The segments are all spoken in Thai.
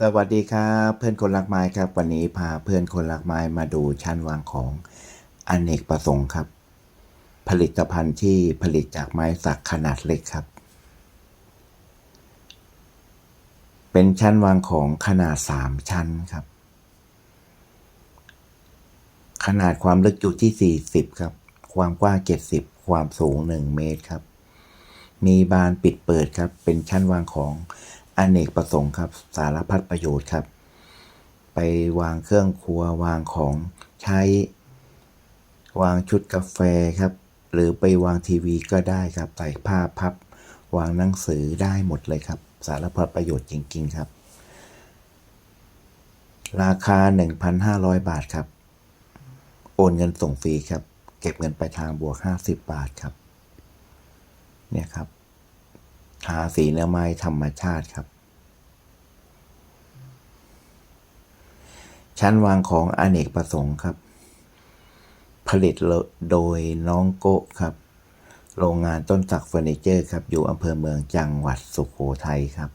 สวัสดีครับเพื่อนคนรักไม้ครับ วันนี้พาเพื่อนคนรักไม้มาดูชั้นวางของอเนกประสงค์ครับ ผลิตภัณฑ์ที่ผลิตจากไม้สักขนาดเล็กครับ เป็นชั้นวางของขนาดสามชั้นครับ ขนาดความลึกอยู่ที่สี่สิบครับ ความกว้างเจ็ดสิบความสูงหนึ่งเมตรครับ มีบานปิดเปิดครับ เป็นชั้นวางของ อเนกประสงค์ครับ สารพัดประโยชน์ครับ ไปวางเครื่องครัววางของใช้ วางชุดกาแฟครับ หรือไปวางทีวีก็ได้ครับใส่ผ้าพับ วางหนังสือได้หมดเลยครับ สารพัดประโยชน์จริง ๆ ครับ ราคา 1,500 บาทครับ โอนเงินส่งฟรีครับ เก็บเงินไปทางบวก 50 บาทครับ เนี่ยครับ ทาสีเนื้อไม้ธรรมชาติครับ ชั้นวางของอเนกประสงค์ครับ ผลิตโดยน้องโกะครับ โรงงานต้นสักเฟอร์นิเจอร์ครับ อยู่อำเภอเมืองจังหวัดสุขโขทัยครับ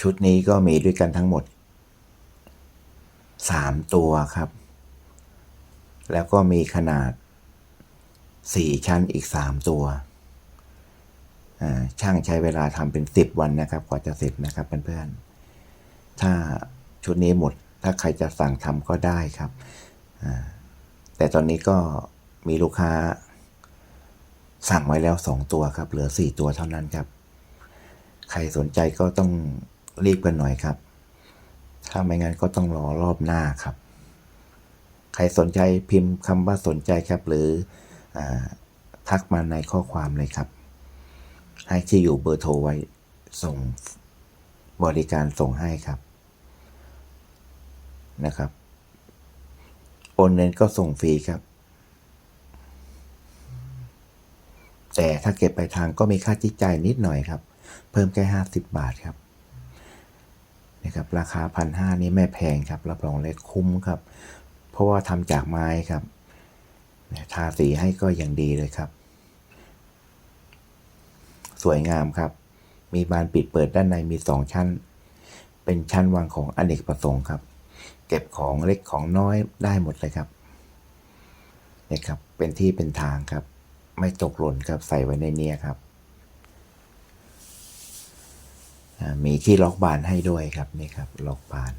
ชุดนี้ก็มีด้วยกันทั้งหมด 3 ตัวครับ แล้วก็มีขนาด 4 ชั้นอีก 3 ตัว ช่างใช้เวลาทำเป็นสิบวันนะครับกว่าจะเสร็จนะครับเพื่อนๆ ถ้าชุดนี้หมดถ้าใครจะสั่งทำก็ได้ครับ แต่ตอนนี้ก็มีลูกค้าสั่งไว้แล้วสองตัวครับ เหลือสี่ตัวเท่านั้นครับ ใครสนใจก็ต้องรีบกันหน่อยครับ ถ้าไม่งั้นก็ต้องรอรอบหน้าครับ ใครสนใจพิมพ์คำว่าสนใจครับ หรืออทักมาในข้อความเลยครับ ให้ที่อยู่เบอร์โทรไว้ส่งบริการส่งให้ครับนะครับ โอนเงินก็ส่งฟรีครับ แต่ถ้าเก็บไปลายทางก็มีค่าใช้จ่ายนิดหน่อยครับ เพิ่มแค่ห้าสิบบาทครับนะครับ ราคาพันห้านี้ไม่แพงครับรับรองเลยคุ้มครับ เพราะว่าทำจากไม้ครับทาสีให้ก็อย่างดีเลยครับ สวยงามครับ มีบานปิดเปิดด้านในมีสองชั้น เป็นชั้นวางของอเนกประสงค์ครับ เก็บของเล็กของน้อยได้หมดเลยครับเนี่ยครับ เป็นที่เป็นทางครับ ไม่ตกหล่นครับใส่ไว้ในเนี้ยครับ มีที่ล็อกบานให้ด้วยครับนี่ครับล็อกบาน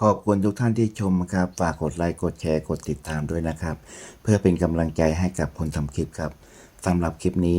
ขอบคุณทุกท่านที่ชมครับ ฝากกดไลค์กดแชร์กดติดตามด้วยนะครับ เพื่อเป็นกำลังใจให้กับคนทำคลิปครับสำหรับคลิปนี้